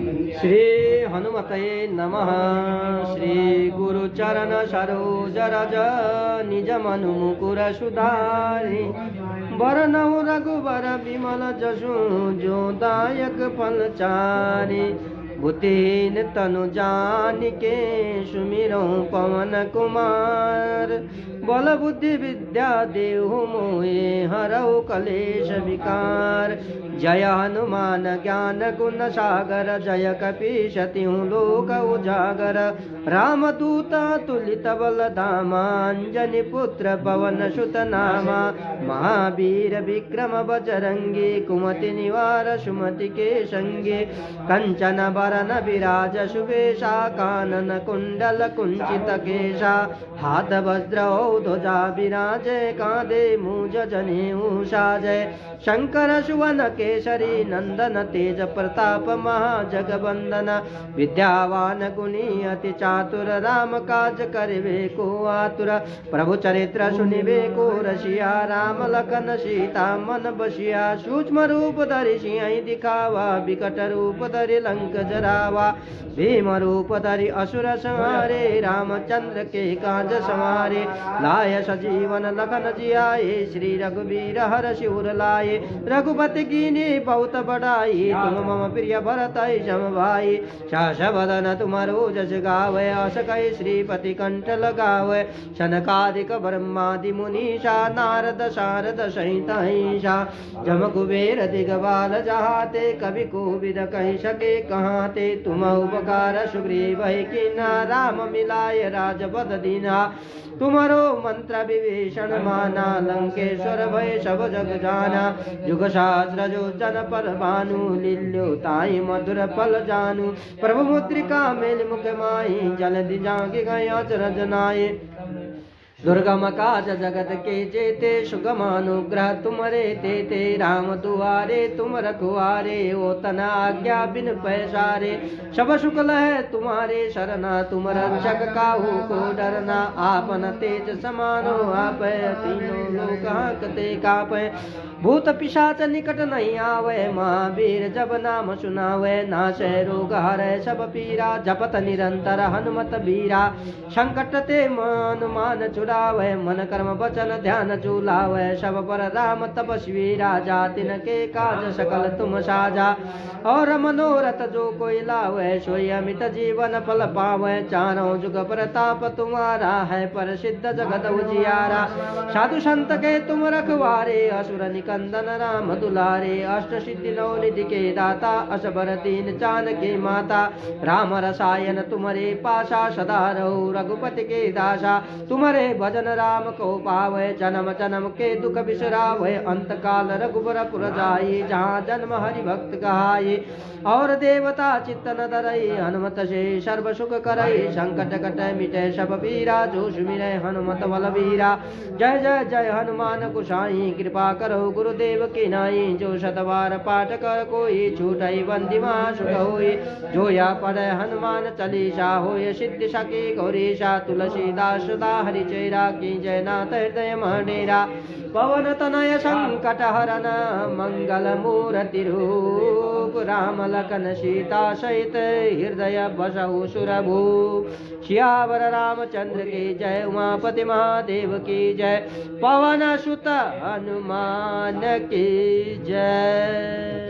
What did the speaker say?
श्री हनुमतये नमः। श्री गुरुचरण सरोज रज, निज मनु मुकुर सुधारि। वरनौ रघुवर विमल जसु जो दायक फल चारि बुद्धिहीन तनु जानिके सुमिरौ पवन कुमार बल बुद्धि विद्या देहु मोहे हरौ कलेश विकार जय हनुमान ज्ञान गुण सागर जय कपीशति लोक उजागर रामदूत तुलित बल धामांजनि पुत्र पवन सुत नामा महावीर विक्रम बजरंगी कुमति निवार सुमति के संगे कंचन वरन विराज सुवेशा कानन कुंडल कुंचित केशा। हाथ वज्र ध्वजा विराजे, कांधे मूज जने उषा जय। शंकर सुवन केसरी नंदन तेज प्रताप महाजगवंदन विद्यावान गुणी अति चातुर, राम काज करिवे को आतुर। प्रभु चरित्र सुनिवे को रसिया, राम लखन सीता मन बसिया। सूक्ष्म रूप धरि सिंह दिखावा, विकट रूप धरि लंक जरावा भीम रूप धरि असुर संहारे रामचंद्र के काज संहारे। लाय सजीवन लखन जियाए, श्री रघुवीर हर शिवर लाए। रघुपति कीने बहुत बड़ाई, तुम मम प्रिय भरत सम भाई। शास बदन तुमरो जस गावे अस कहे श्रीपति कंठ लगावे। सनकादिक ब्रह्मादि मुनीषा, नारद शारद सहित जम कुबेर दिगबाल जहाते, कवि कोविद कही सके कहाँ ते तुम उपकार सुग्रीव किना राम मिलाय राजपद दीना तुमरो मंत्र विभीषण माना, लंकेश्वर भय सब जग जाना। युग शास्त्र जो जन पर भानु लील्यो ताई मधुर फल जानू। प्रभु मुद्रिका मेल मुख माही जल दिजांगे गया रजनाए दुर्गम काज जगत के जेते सुगम अनुग्रह तुमरे ते ते राम दुआरे, तुम रखुआरे, ओ तना आज्ञा बिन पैसारे। सब शुक्ल है तुम्हारे शरणा, तुम रक्षक काहू को डरना। आपन तेज समानो, आप तीनों लोक हाकते कापे। भूत पिशाच निकट नहीं आवे, महावीर जब नाम सुनावे। नाशे रोग, हरे सब पीरा, जपत निरंतर हनुमत बीरा। संकट ते हनुमान छुड़ावे मन कर्म बचन ध्यान चूलावे सब पर राम तपस्वी राजा, तिनके काज सकल तुम साजा। और मनोरथ जो कोई लावे, सोई अमित जीवन फल पावे। चारों जुग प्रताप तुम्हारा है पर सिद्ध जगत उजियारा। साधु संत के तुम रखवारे, असुर निकंदन राम दुलारे। अष्ट सिद्धि नौ निधि के दाता, असबर दीन चान के माता। राम रसायन तुम्हारे पाशा सदा रहो रघुपति के दासा। तुम्हारे भजन राम को पावे, जन्म जन्म के दुख बिसरावे। अंत काल रघुबर पुर जाई जहाँ जन्म हरि भक्त कहाई और देवता चित्तन धरई, हनुमत से सर्व सुख करई। संकट कट मिटे सब पीरा जो सुमिरे हनुमत बल वीरा जय जय जय हनुमान कुशाई कृपा करो गुरुदेव की नाई। जो शतवार पाठ कर कोई छूटई, बंदिमा सुख होई। जो या पढ़े हनुमान चालीसा होय सिद्धि सके गौरीशा तुलसीदास सदा हरि चेरा की जय नाथ हृदय मडेरा पवन तनय संकट हरन मंगल मूर्ति रूप, राम लखन सीता सहित हृदय बसहु सुरभु। श्यावर रामचंद्र की जय, उमापति महादेव की जय, पवन सुत हनुमान की जय।